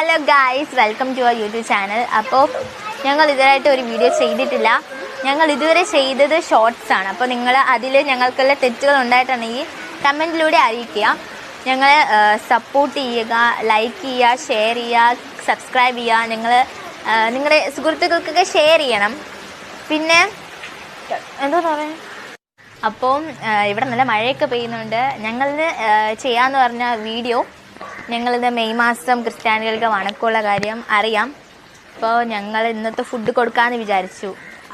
Hello guys welcome to our YouTube channel അപ്പോൾ ഞങ്ങൾ ഇതുവരായിട്ട് ഒരു വീഡിയോ ചെയ്തിട്ടില്ല. ഞങ്ങൾ ഇതുവരെ ചെയ്തത് ഷോർട്സ് ആണ്. അപ്പോൾ നിങ്ങൾ അതിൽ ഞങ്ങൾക്കുള്ള തെറ്റുകൾ ഉണ്ടായിട്ടുണ്ടെങ്കിൽ കമന്റിലൂടെ അറിയിക്കുക. ഞങ്ങൾ സപ്പോർട്ട് ചെയ്യുക ലൈക്ക് ചെയ്യുക ഷെയർ ചെയ്യുക സബ്സ്ക്രൈബ് ചെയ്യുക. നിങ്ങൾ നിങ്ങളുടെ സുഹൃത്തുക്കൾക്കൊക്കെ ഷെയർ ചെയ്യണം. പിന്നെ എന്താ പറയുക അപ്പം ആ, ഇവിടെ നല്ല മഴയൊക്കെ പെയ്യുന്നുണ്ട്. ഞങ്ങളിത് ചെയ്യാമെന്ന് പറഞ്ഞ വീഡിയോ ഞങ്ങളിത് മെയ് മാസം ക്രിസ്ത്യാനികൾക്ക് വണക്കമുള്ള കാര്യം അറിയാം. അപ്പോൾ ഞങ്ങൾ ഇന്നത്തെ ഫുഡ് കൊടുക്കാമെന്ന് വിചാരിച്ചു.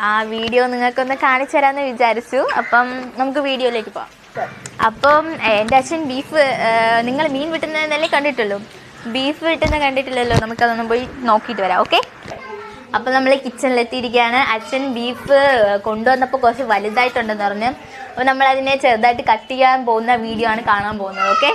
ആ വീഡിയോ നിങ്ങൾക്കൊന്ന് കാണിച്ചു തരാമെന്ന് വിചാരിച്ചു. അപ്പം നമുക്ക് വീഡിയോയിലേക്ക് പോവാം. അപ്പം എന്റെ അച്ഛൻ ബീഫ് നിങ്ങൾ മീൻ വെട്ടുന്നതല്ലേ കണ്ടിട്ടുള്ളൂ. ബീഫ് വെട്ടുന്ന കണ്ടിട്ടില്ലല്ലോ. നമുക്കതൊന്നും പോയി നോക്കിയിട്ട് വരാം ഓക്കെ അപ്പോൾ നമ്മൾ കിച്ചണിലെത്തിയിരിക്കുകയാണ് അച്ഛൻ ബീഫ് കൊണ്ടുവന്നപ്പോൾ കുറച്ച് വലുതായിട്ടുണ്ടെന്ന് പറഞ്ഞ്. അപ്പോൾ നമ്മളതിനെ ചെറുതായിട്ട് കട്ട് ചെയ്യാൻ പോകുന്ന വീഡിയോ ആണ് കാണാൻ പോകുന്നത് ഓക്കെ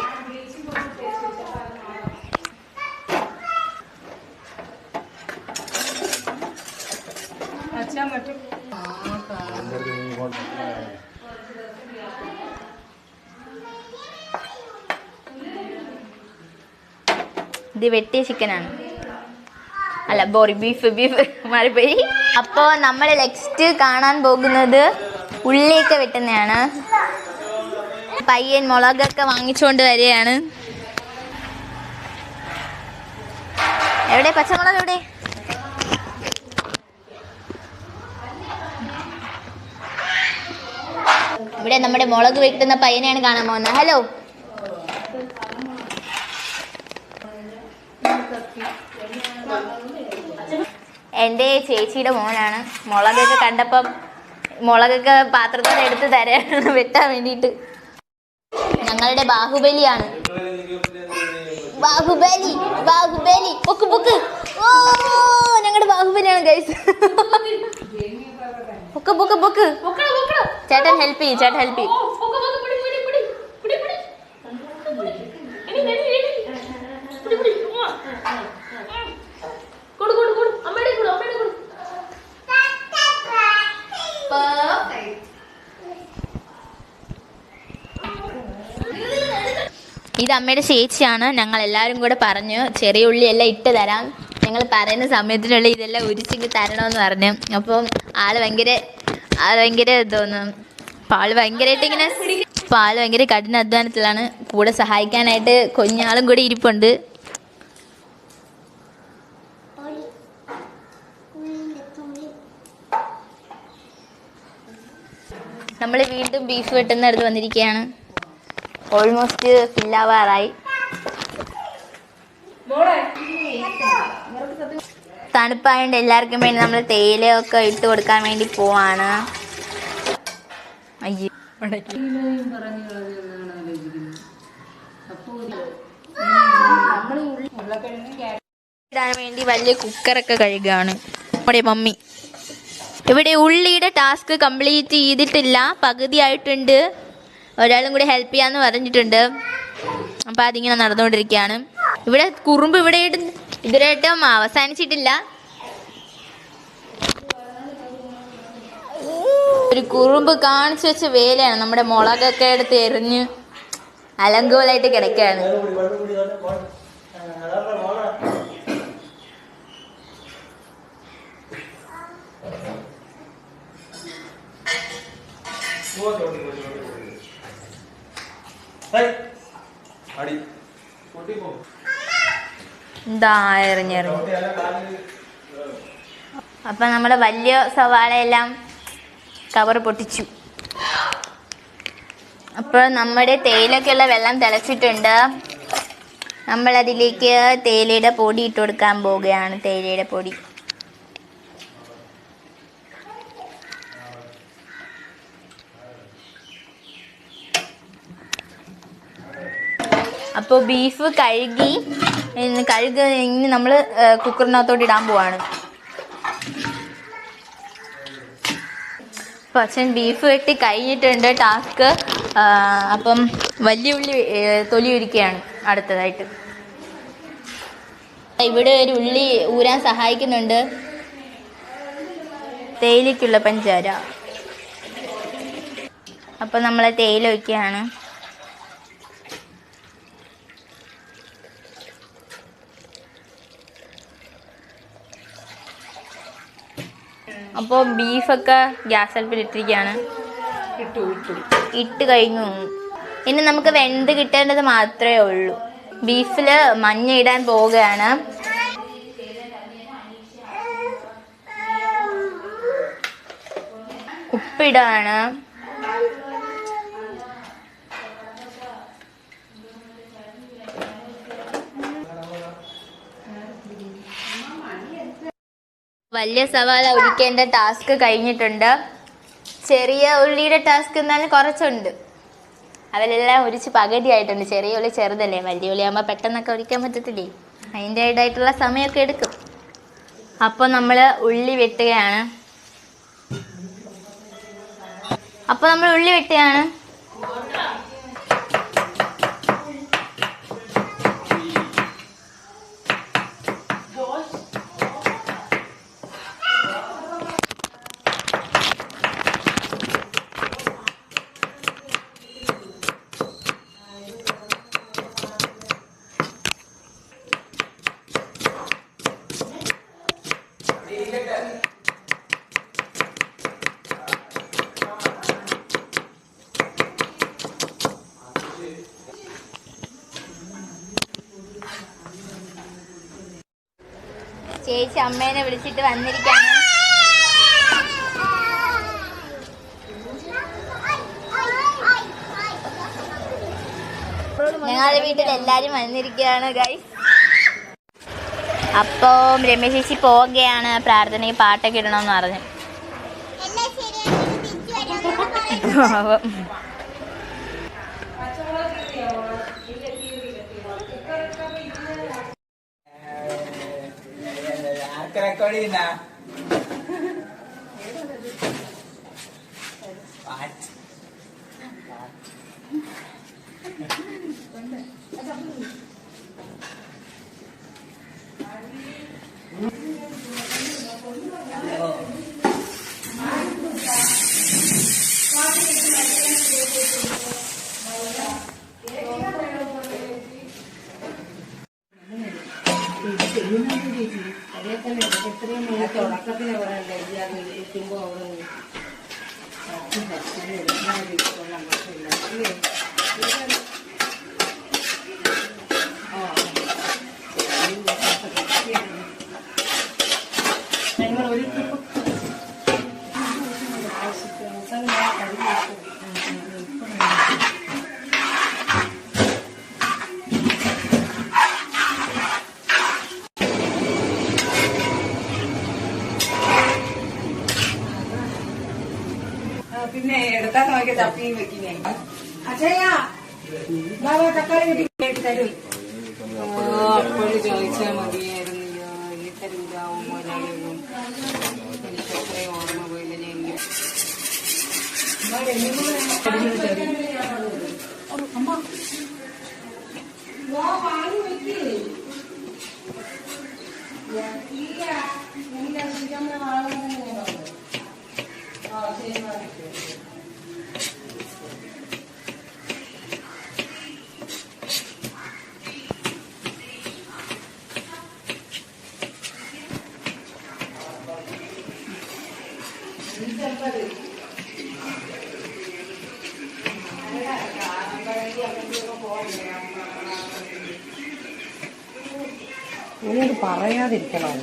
ഇത് വെട്ടിയ ചിക്കനാണ്. അല്ല ബോറി ബീഫ് ബീഫ് മാറിപ്പോയി. അപ്പോൾ നമ്മൾ നെക്സ്റ്റ് കാണാൻ പോകുന്നത് ഉള്ളിയൊക്കെ വെട്ടുന്നതാണ്. പയ്യൻ മുളകൊക്കെ വാങ്ങിച്ചുകൊണ്ട് വരികയാണ്. എവിടെ? പച്ചമുളക് എവിടെ? ഇവിടെ നമ്മുടെ മുളക് വെട്ടുന്ന പയ്യനെയാണ് കാണാൻ പോകുന്നത്. ഹലോ എന്റെ ചേച്ചിയുടെ മോനാണ്. മുളകൊക്കെ കണ്ടപ്പം മുളകൊക്കെ പാത്രത്തിൽ എടുത്ത് തരാണ് വെട്ടാൻ വേണ്ടിയിട്ട്. ഞങ്ങളുടെ ബാഹുബലിയാണ്. ബാഹുബലി ബാഹുബലി. പൊക്ക് പൊക്ക്. ഓ ഞങ്ങളുടെ ബാഹുബലിയാണ് ഗൈസ് പൊക്ക് ബുക്ക് ബുക്ക് ചേട്ടൻ ഹെൽപ്പ് ചെയ്യും ചേട്ടൻ ഹെൽപ്പ് ചെയ്യും. ഇത് അമ്മയുടെ ചേച്ചിയാണ്. ഞങ്ങൾ എല്ലാവരും കൂടെ പറഞ്ഞു ചെറിയ ഉള്ളി എല്ലാം ഇട്ട് തരാം. ഞങ്ങൾ പറയുന്ന സമയത്തിനുള്ളിൽ ഇതെല്ലാം ഉരിച്ചിങ്ങ് തരണമെന്ന് പറഞ്ഞു. അപ്പം ആൾ ഭയങ്കര ആൾ ഭയങ്കര തോന്നും പാൾ ഭയങ്കരമായിട്ട് ഇങ്ങനെ പാൾ ഭയങ്കര കഠിന അധ്വാനത്തിലാണ്. കൂടെ സഹായിക്കാനായിട്ട് കുഞ്ഞാളും കൂടി ഇരിപ്പുണ്ട്. നമ്മൾ വീണ്ടും ബീഫ് വെട്ടുന്ന അടുത്ത് വന്നിരിക്കുകയാണ്. ഓൾമോസ്റ്റ് ഫില്ലാവാറായി തണുപ്പായതുകൊണ്ട് എല്ലാവർക്കും വേണ്ടി നമ്മൾ തേയിലയൊക്കെ ഇട്ട് കൊടുക്കാൻ വേണ്ടി പോവാണ്. ഇടാൻ വേണ്ടി വലിയ കുക്കറൊക്കെ കഴുകുകയാണ് നമ്മുടെ മമ്മി. ഇവിടെ ഉള്ളിയുടെ ടാസ്ക് കംപ്ലീറ്റ് ചെയ്തിട്ടില്ല. പകുതി ആയിട്ടുണ്ട് ഒരാളും കൂടി ഹെൽപ്പ് ചെയ്യാന്ന് പറഞ്ഞിട്ടുണ്ട്. അപ്പോൾ അതിങ്ങനെ നടന്നുകൊണ്ടിരിക്കുകയാണ്. ഇവിടെ കുറുമ്പ് ഇവിടെ ഇടുന്ന- ഇതുവരെയായിട്ടും അവസാനിച്ചിട്ടില്ല. ഒരു കുറുമ്പ് കാണിച്ചു വെച്ച വേലയാണ്. നമ്മുടെ മുളകൊക്കെ എടുത്ത് എറിഞ്ഞ് അലങ്കോലായിട്ട് കിടക്കുകയാണ്. അടി. എന്താ എറിഞ്ഞെറിഞ്ഞു അപ്പം നമ്മുടെ വലിയ സവാളയെല്ലാം കവർ പൊട്ടിച്ചു. അപ്പോൾ നമ്മുടെ തേയിലൊക്കെയുള്ള വെള്ളം തിളച്ചിട്ടുണ്ട്. നമ്മൾ അതിലേക്ക് തേയിലയുടെ പൊടി ഇട്ട് കൊടുക്കാൻ പോവുകയാണ് തേയിലയുടെ പൊടി. അപ്പോൾ ബീഫ് കഴുകി കഴുകി ഇനി നമ്മൾ കുക്കറിനകത്തോട്ട് ഇടാൻ പോവാണ്. അപ്പോൾ അച്ഛൻ ബീഫ് വെട്ടി കഴിഞ്ഞിട്ടുണ്ട് ടാസ്ക് അപ്പം വലിയ ഉള്ളി തൊലി ഒരുക്കുകയാണ് അടുത്തതായിട്ട്. ഇവിടെ ഒരു ഉള്ളി ഊരാൻ സഹായിക്കുന്നുണ്ട്. തേയിലയ്ക്കുള്ള പഞ്ചാര. അപ്പം നമ്മൾ തേയില വയ്ക്കുകയാണ് അപ്പോൾ ബീഫൊക്കെ ഗ്യാസ് അടുപ്പിൽ ഇട്ടിരിക്കുകയാണ്. ഇട്ടു ഇട്ടു. ഇട്ട് കഴിഞ്ഞു. ഇനി നമുക്ക് വെന്ത് കിട്ടേണ്ടത് മാത്രമേ ഉള്ളൂ. ബീഫിൽ മഞ്ഞ ഇടാൻ പോവുകയാണ്. ഉപ്പിടാണ്. വലിയ സവാള ഒഴിക്കേണ്ട ടാസ്ക് കഴിഞ്ഞിട്ടുണ്ട്. ചെറിയ ഉള്ളിയുടെ ടാസ്ക് എന്നാലും കുറച്ചുണ്ട്. അവരെല്ലാം ഒരിച്ച് പകുതിയായിട്ടുണ്ട്. ചെറിയ ഉള്ളി ചെറുതല്ലേ? വലിയ ഉള്ളി ആകുമ്പോൾ പെട്ടെന്നൊക്കെ ഒഴിക്കാൻ പറ്റത്തില്ലേ? അതിന്റെ ഇതായിട്ടുള്ള സമയമൊക്കെ എടുക്കും. അപ്പോൾ നമ്മൾ ഉള്ളി വെട്ടുകയാണ്. അപ്പോൾ നമ്മൾ ഉള്ളി വെട്ടുകയാണ്. ചേച്ചി അമ്മേനെ വിളിച്ചിട്ട് വന്നിരിക്കാണ്. ഞങ്ങളുടെ വീട്ടിൽ എല്ലാരും വന്നിരിക്കുകയാണ് ഗൈസ് അപ്പം രമേശ് ചേച്ചി പോവുകയാണ് പ്രാർത്ഥനയ്ക്ക് പാട്ടൊക്കെ ഇടണമെന്ന് പറഞ്ഞു. ચક્ર કળીના ആർക്ക് റെക്കോർഡ് ചെയ്യുന്ന തുടക്കത്തിൽ അവിടെ ഉണ്ടായി ഇരിക്കുമ്പോ അവിടെ கொள்ளுதல் நிச்சயமாக தெரிஞ்சு அவங்க തരൂരാവും മുതലാളിയും എനിക്ക് അത്രയും ഓർമ്മ പോയില്ല ഞാൻ ഇങ്ങനെ പറയാതിരിക്കണം.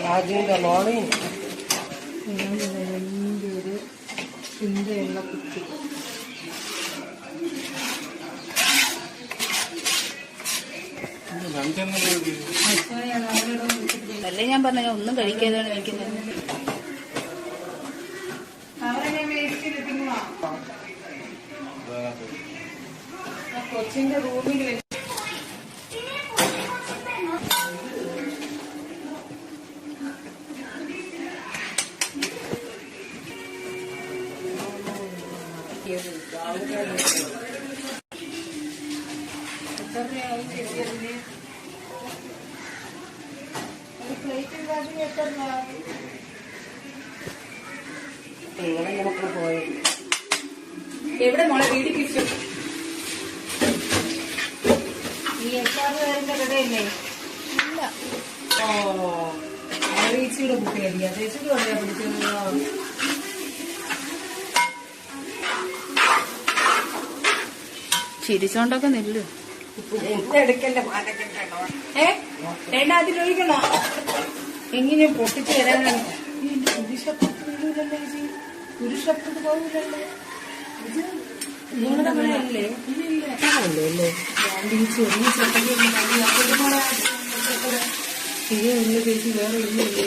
രാജുവിന്റെ മോളെയും ഒരു ചിന്തയുള്ള കുട്ടി അല്ലേ ഞാൻ പറഞ്ഞ ഒന്നും കഴിക്കാതാണ് നിൽക്കുന്നത് കൊച്ചിന്റെ റൂമിൽ നിങ്ങളെ മക്കൾ പോയത് എവിടെ മോളെ ഇയപ്പാർ വേറെവിടെയല്ലേ ഇല്ല. ഓ ചേച്ചിയുടെ ബുക്കിലടിയാ ചേച്ചിക്ക് പറയാ പിടിച്ചത് ചിരിച്ചോണ്ടൊക്കെ നില്ല്. എടുക്കല്ലേ മാലക്കെട്ടോ ഏ? വേണ്ട അതിലൊഴിക്കണോ എങ്ങനെ പൊട്ടിച്ച് തരാനാണ്? ഈ പുരുഷപ്പുറത്ത് പോകില്ലല്ലോ ഇത് നിങ്ങളുടെ മഴയല്ലേ ഇല്ലല്ലേ അല്ലേ? ഞാൻ ഈ ചെറിയ ചെറുപ്പം ഇതേ ഉള്ളു ചേച്ചി വേറെ ഇല്ലല്ലേ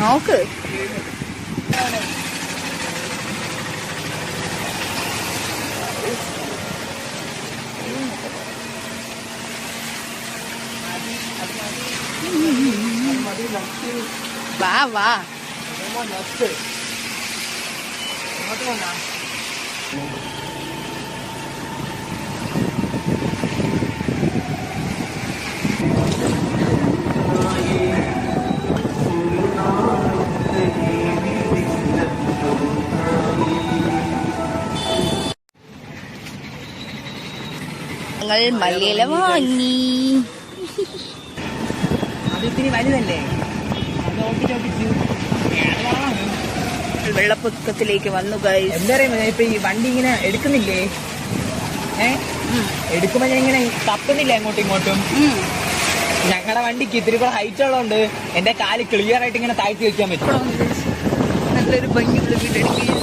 നോക്ക് വാ വാ ഞങ്ങൾ മല്ലിയില വാങ്ങി. അതിത്തിരി വലുതല്ലേ? വെള്ളപ്പൊക്കത്തിലേക്ക് വന്നു എന്താ പറയുക ഇപ്പൊ ഈ വണ്ടി ഇങ്ങനെ എടുക്കുന്നില്ലേ? ഏ? എടുക്കുമ്പോ ഞാൻ ഇങ്ങനെ തപ്പുന്നില്ല അങ്ങോട്ടും ഇങ്ങോട്ടും? ഞങ്ങളുടെ വണ്ടിക്ക് ഇത്തിരി കൂടെ ഹൈറ്റ് ഉള്ളതുകൊണ്ട് എന്റെ കാൽ ക്ലിയർ ആയിട്ട് ഇങ്ങനെ താഴ്ത്തി വെക്കാൻ പറ്റും. നല്ലൊരു ഭംഗിയുള്ള വീടെടുക്കുക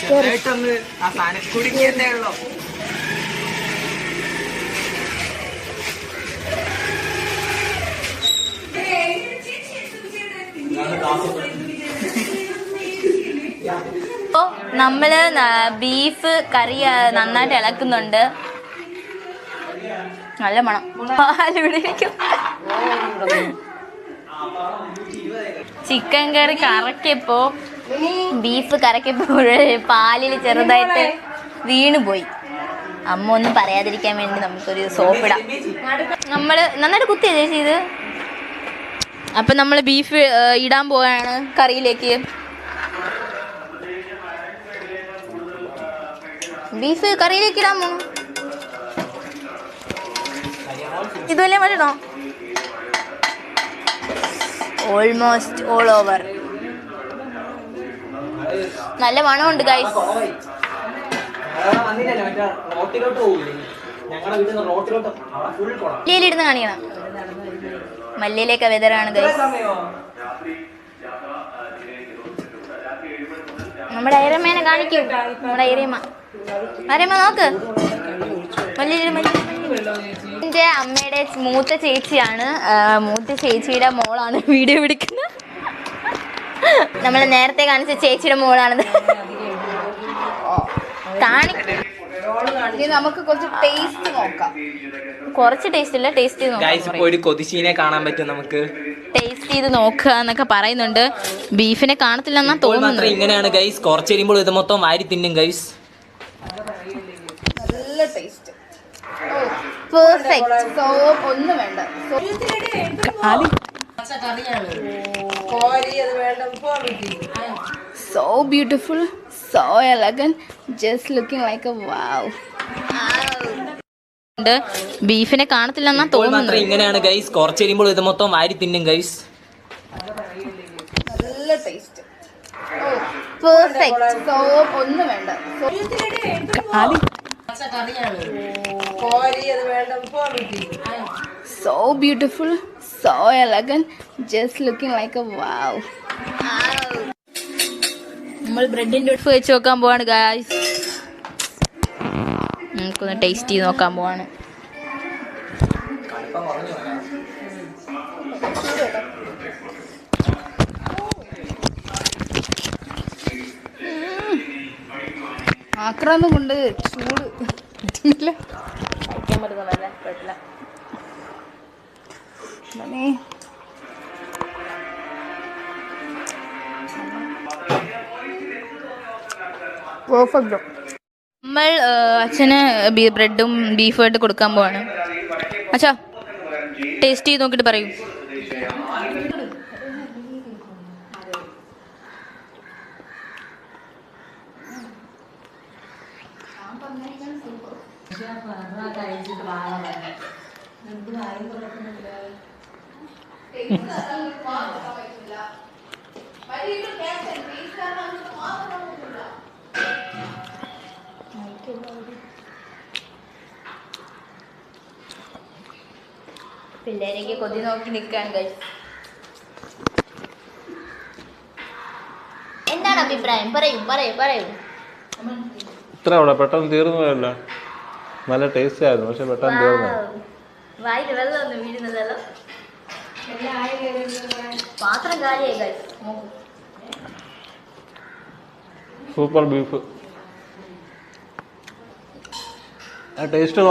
ചെറുതായിട്ടൊന്ന് ആ നമ്മൾ ബീഫ് കറി നന്നായിട്ട് ഇളക്കുന്നുണ്ട്. നല്ല മണം. പാലിവിടെ ചിക്കൻ കറി കറക്കിയപ്പോ ബീഫ് കറക്കിയപ്പോൾ പാലിൽ ചെറുതായിട്ട് വീണുപോയി അമ്മ ഒന്നും പറയാതിരിക്കാൻ വേണ്ടി നമുക്കൊരു സോപ്പിടാം നമ്മൾ നന്നായിട്ട് കുത്തിയ ചേച്ചി ഇത്? അപ്പം നമ്മൾ ബീഫ് ഇടാൻ പോവാണ് കറിയിലേക്ക്. ബീഫ് കറിയിലേക്ക് ഇടാൻ പോണു ഇതുവല്ലേ മതിടോ ഓൾമോസ്റ്റ് ഓൾ ഓവർ നല്ല മണമുണ്ട് ഗൈസ് മല്ലിയിലിരുന്ന് കാണിക്കണം. മല്ലിയിലേക്ക് വെതറാണ് ഗൈസ് നമ്മുടെ ഐരമ്മേനെ കാണിക്കൂ. നമ്മുടെ ഐരമ്മ ആരമ്മ നോക്ക്. മല്ലിയിൽ മല്ലി എന്റെ അമ്മയുടെ മൂത്ത ചേച്ചിയാണ് മൂത്ത ചേച്ചിയുടെ മോളാണ് വീഡിയോ പിടിക്കുന്നത് നമ്മൾ നേരത്തെ കാണിച്ച ചേച്ചിയുടെ മോളാണത്. കാണി നമുക്ക് കുറച്ച് ടേസ്റ്റ് നോക്കാം. കുറച്ച് ടേസ്റ്റ് ഇല്ല ടേസ്റ്റ് നോക്കാം. കൊതിശീനെ കാണാൻ പറ്റും നമുക്ക്? ടേസ്റ്റ് ചെയ്ത് നോക്കുക എന്നൊക്കെ പറയുന്നുണ്ട്. ബീഫിനെ കാണത്തില്ലെന്നാ തോന്നുന്നു ഇങ്ങനെയാണ് ഗൈസ് കുറച്ച് കഴിയുമ്പോൾ ഇത് മൊത്തം വാരി തിന്നും ഗൈസ് നല്ല ടേസ്റ്റ് പെർഫെക്റ്റ് സോ ഒന്നും വേണ്ട. Beautiful so elegant just looking like a wow ബീഫിനെ കാണത്തില്ലെന്നാ തോന്നുന്നു ഇങ്ങനെയാണ് ഗൈസ് കുറച്ച് കഴിയുമ്പോൾ ഇത് മൊത്തം വാരി തിന്നും ഗൈസ് നല്ല ടേസ്റ്റ് പെർഫെക്റ്റ് സോപ്പ് ഒന്നും വേണ്ട. കോരി beautiful, so elegant, just so beautiful so elegant just looking like a wow നമ്മൾ ബ്രെഡിന്റെ ഉടുപ്പ് വെച്ച് നോക്കാൻ പോവാണ് ഗായ്സ് നമുക്കൊന്ന് ടേസ്റ്റ് ചെയ്ത് നോക്കാൻ പോവാണ്. ആക്രാന്തം കൊണ്ട് ചൂട്. പറ്റുന്നില്ല കഴിക്കാൻ പറ്റുന്നതല്ലേ കുഴപ്പമില്ല. മണി പെർഫെക്റ്റ് നമ്മൾ അച്ഛന് ബീ ബ്രെഡും ബീഫും ആയിട്ട് കൊടുക്കാൻ പോവാണ്. അച്ഛാ ടേസ്റ്റ് ചെയ്ത് നോക്കിയിട്ട് പറയൂ. പിള്ളേരേക്ക് കൊതി നോക്കി നിൽക്കാൻ കഴിയും എന്താണ് അഭിപ്രായം? പറയൂ പറയൂ പറയൂ. ഇത്ര അവിടെ പെട്ടെന്ന് തീർന്നു പോയല്ലോ. നല്ല ടേസ്റ്റ് ആയിരുന്നു പക്ഷെ പെട്ടെന്ന് തീർന്നു. വായിൽ വെള്ളം ഒന്ന് വീഴുന്നതല്ലോ? പാത്രം കാലിയായി കഴിയും നോക്കൂ. സൂപ്പർ ബീഫ് ടേസ്റ്റ്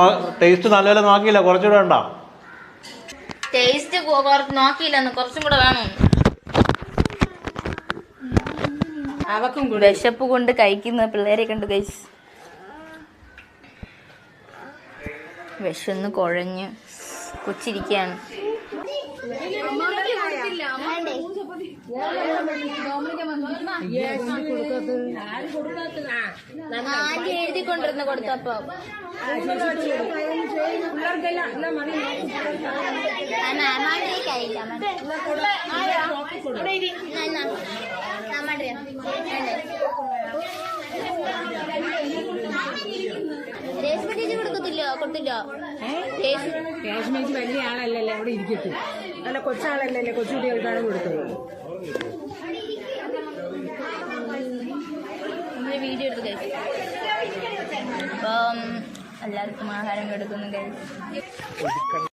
ടേസ്റ്റ് നല്ലപോലെ നോക്കിയില്ല കുറച്ചുകൂടെ ഉണ്ടോ? ടേസ്റ്റ് നോക്കിയില്ല കുറച്ചും കൂടെ വേണം. അവക്കും കൂടെ. വിശപ്പ് കൊണ്ട് കഴിക്കുന്ന പിള്ളേരെ കണ്ട് കഴിച്ച് വിശന്ന് കുഴഞ്ഞ് കൊച്ചിരിക്കുകയാണ്. ആന്റി എഴുതിക്കൊണ്ടിരുന്ന കൊടുത്തപ്പോ രേഷ്മ ചേച്ചി കൊടുക്കത്തില്ലോ കൊടുത്തില്ലോ രേഷ്മ ചേച്ചി വലിയ ആളല്ലല്ലേ അവിടെ ഇരിക്കട്ടെ. നല്ല കൊച്ചാളല്ലേ കൊച്ചുകുട്ടികൾക്കാണ് കൊടുത്തത് നമ്മൾ വീഡിയോ എടുത്ത് കഴിച്ചു അപ്പം എല്ലാവർക്കും ആഹാരം കൊടുക്കുന്നു കഴിച്ചു